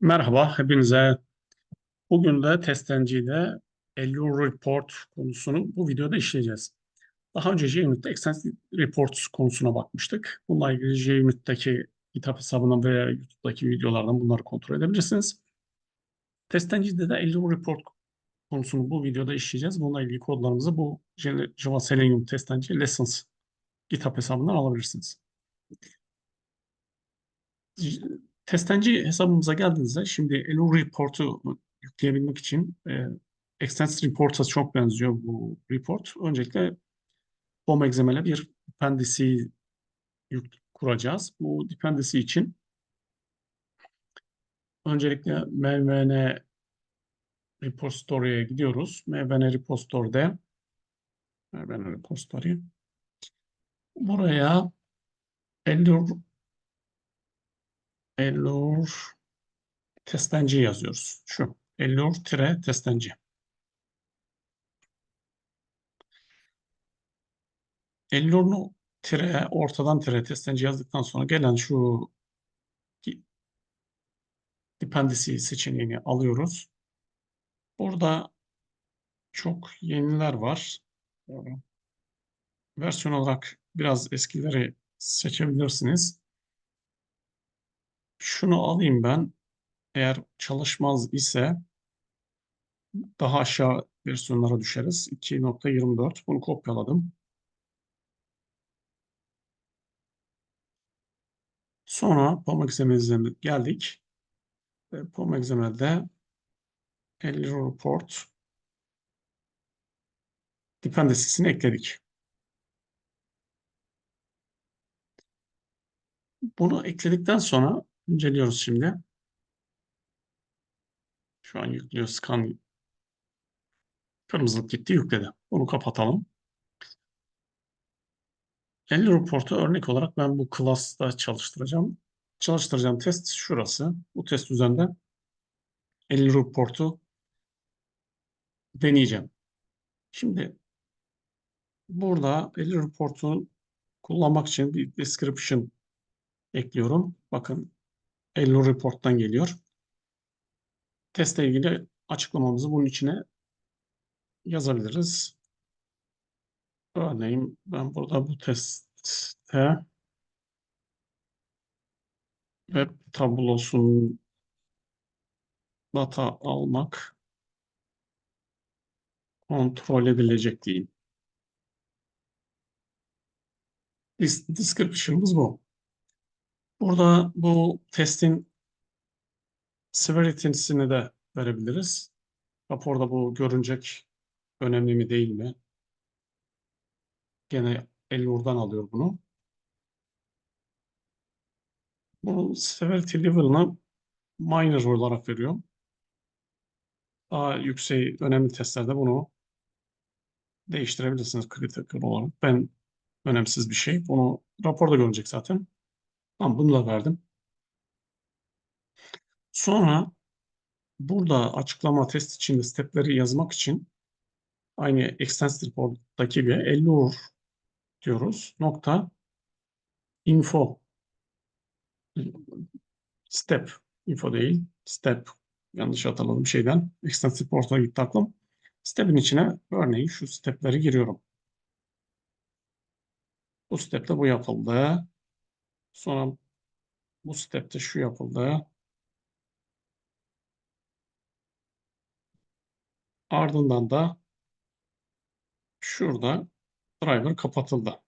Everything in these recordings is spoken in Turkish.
Merhaba, hepinize. Bugün de Testenci'de Allure Report konusunu bu videoda işleyeceğiz. Daha önce JUnit'te Extensive Reports konusuna bakmıştık. Bununla ilgili JUnit'teki GitHub hesabından veya YouTube'daki videolardan bunları kontrol edebilirsiniz. Testenci'de de Allure Report konusunu bu videoda işleyeceğiz. Bununla ilgili kodlarımızı bu Java Selenium Testenci Lessons GitHub hesabından alabilirsiniz. Testenci hesabımıza geldiğinizde şimdi Elo Report'u yükleyebilmek için e, Extensive Report'a çok benziyor bu report. Öncelikle BOM XML'e bir dependency yük kuracağız. Bu dependency için öncelikle mvn repository'e gidiyoruz. mvn repository'de mvn repository buraya Allure Allure testenci yazıyoruz. Şu. Allure tire testenci. Allure'nu tire, ortadan tire testenci yazdıktan sonra gelen şu dependency seçeneğini alıyoruz. Burada çok yeniler var. Versiyon olarak biraz eskileri seçebilirsiniz. Şunu alayım ben. Eğer çalışmaz ise daha aşağı versiyonlara düşeriz. 2.24 bunu kopyaladım. Sonra POM XML'e geldik. POM XML'de Allure Report dependency'sini ekledik. Bunu ekledikten sonra inceliyoruz şimdi. Şu an yüklüyor. Scan kırmızılık gitti yükledi. Bunu kapatalım. Allure Report'u örnek olarak ben bu class'ta çalıştıracağım. Çalıştıracağım test şurası. Bu test üzerinde Allure Report'u deneyeceğim. Şimdi burada Allure Report'u kullanmak için bir description ekliyorum. Bakın Allure Report'tan geliyor. Testle ilgili açıklamamızı bunun içine yazabiliriz. Örneğin ben burada bu testte web tablosun data almak kontrol edilecek diyeyim. Description'ımız bu. Burada bu testin severity'sini de verebiliriz. Raporda bu görünecek önemli mi değil mi? Gene Ellure'dan alıyor bunu. Bu severity level'ını minor olarak veriyor. Daha yüksek önemli testlerde bunu değiştirebilirsiniz critical olarak. Ben önemsiz bir şey. Bunu raporda görünecek zaten. Tamam bunu da verdim. Sonra burada açıklama test içinde stepleri yazmak için aynı extensive report'taki gibi Allure diyoruz. Nokta info step info değil step yanlış hatırladım şeyden extensive report'a gitti aklım. Step'in içine örneğin şu stepleri giriyorum. Bu stepte bu yapıldı. Sonra bu stepte şu yapıldı. Ardından da şurada driver kapatıldı.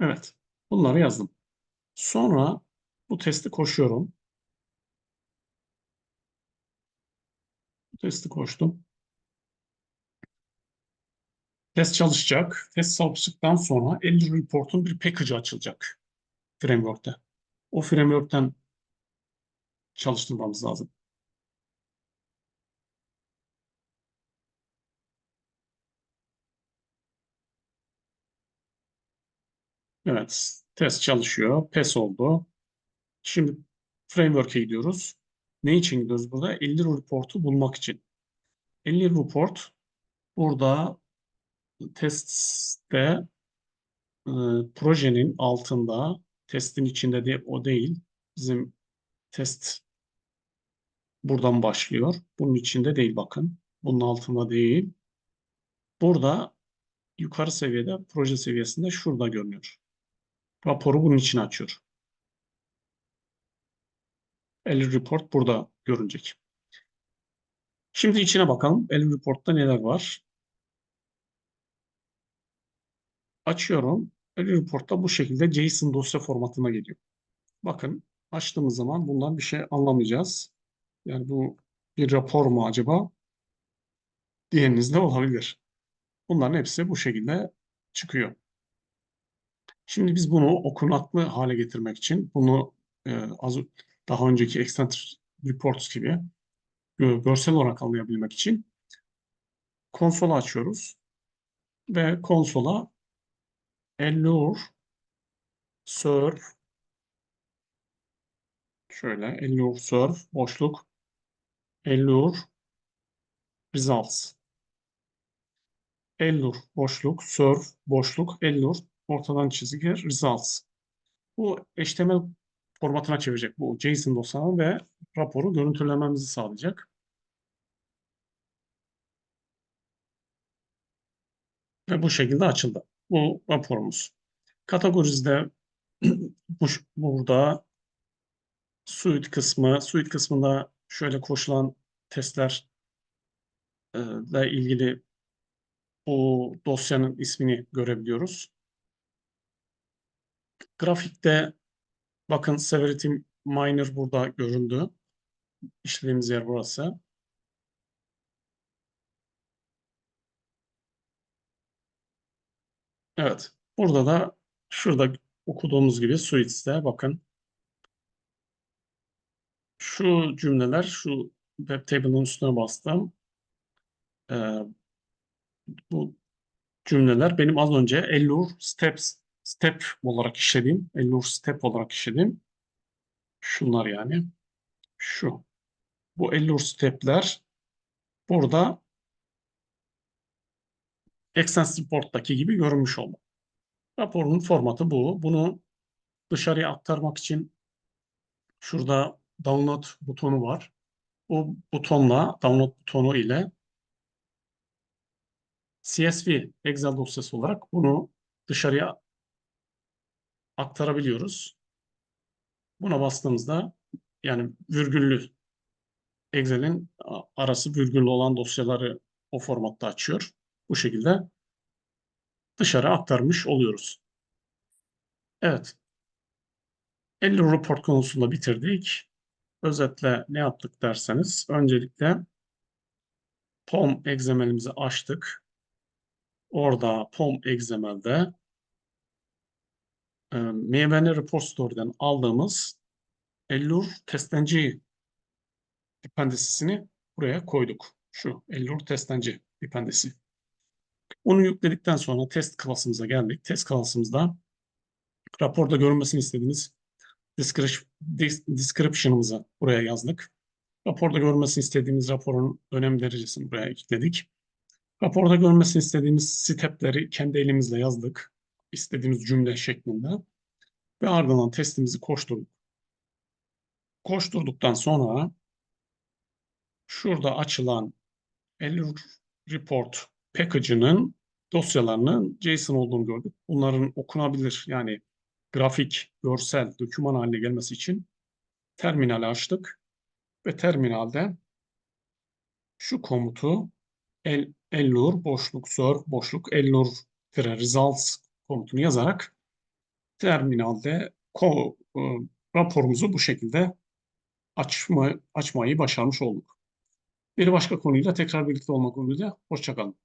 Evet. Bunları yazdım. Sonra bu testi koşuyorum. Bu testi koştum. Test çalışacak. Test çalıştıktan sonra Allure Report'un bir package'ı açılacak. Framework'te. O framework'ten çalıştırmamız lazım. Evet, test çalışıyor. PES oldu. Şimdi framework'e gidiyoruz. Ne için gidiyoruz burada? 50 report'u bulmak için. 50 report burada testte e, projenin altında testin içinde de o değil. Bizim test buradan başlıyor. Bunun içinde değil bakın. Bunun altında değil. Burada yukarı seviyede proje seviyesinde şurada görünüyor. Raporu bunun için açıyor. Elli report burada görünecek. Şimdi içine bakalım. Elli report'ta neler var? Açıyorum. Report'ta bu şekilde JSON dosya formatına geliyor. Bakın açtığımız zaman bundan bir şey anlamayacağız. Yani bu bir rapor mu acaba? Diyeniniz de olabilir. Bunların hepsi bu şekilde çıkıyor. Şimdi biz bunu okunaklı hale getirmek için bunu e, az daha önceki Extent Reports gibi gö- görsel olarak anlayabilmek için konsolu açıyoruz ve konsola Allure Serve şöyle Allure Serve boşluk. Allure Results. Allure boşluk. Serve boşluk. Allure ortadan çizgi. Results. Bu HTML formatına çevirecek bu JSON dosyasını ve raporu görüntülememizi sağlayacak. Ve bu şekilde açıldı. Bu raporumuz. Kategorizde bu, burada suite kısmı, suite kısmında şöyle koşulan testler e, ile ilgili bu dosyanın ismini görebiliyoruz. Grafikte bakın severity minor burada göründü. İşlediğimiz yer burası. Evet. Burada da şurada okuduğumuz gibi suites'te bakın şu cümleler şu web table'ın üstüne bastım. Ee, bu cümleler benim az önce Allure Steps Step olarak işlediğim, Allure Step olarak işlediğim şunlar yani. Şu. Bu Allure Step'ler burada Extents Report'taki gibi görünmüş oldu. Raporun formatı bu. Bunu dışarıya aktarmak için şurada download butonu var. Bu butonla, download butonu ile CSV Excel dosyası olarak bunu dışarıya aktarabiliyoruz. Buna bastığımızda yani virgüllü Excel'in arası virgüllü olan dosyaları o formatta açıyor. Bu şekilde dışarı aktarmış oluyoruz. Evet. 50 report konusunda bitirdik. Özetle ne yaptık derseniz öncelikle POM XML'imizi açtık. Orada POM XML'de e, MVN Repository'den aldığımız Allure testenci dependency'sini buraya koyduk. Şu Allure testenci dependency. Onu yükledikten sonra test klasımıza geldik. Test klasımızda raporda görünmesini istediğimiz description'ımızı buraya yazdık. Raporda görmesini istediğimiz raporun önem derecesini buraya ekledik. Raporda görmesini istediğimiz stepleri kendi elimizle yazdık. İstediğimiz cümle şeklinde. Ve ardından testimizi koşturduk. Koşturduktan sonra şurada açılan Allure Report package'ının dosyalarının JSON olduğunu gördük. Bunların okunabilir yani grafik, görsel, doküman haline gelmesi için terminali açtık ve terminalde şu komutu el, ellur boşluk sör boşluk ellur results komutunu yazarak terminalde ko, e, raporumuzu bu şekilde açma, açmayı başarmış olduk. Bir başka konuyla tekrar birlikte olmak umuduyla. Hoşçakalın.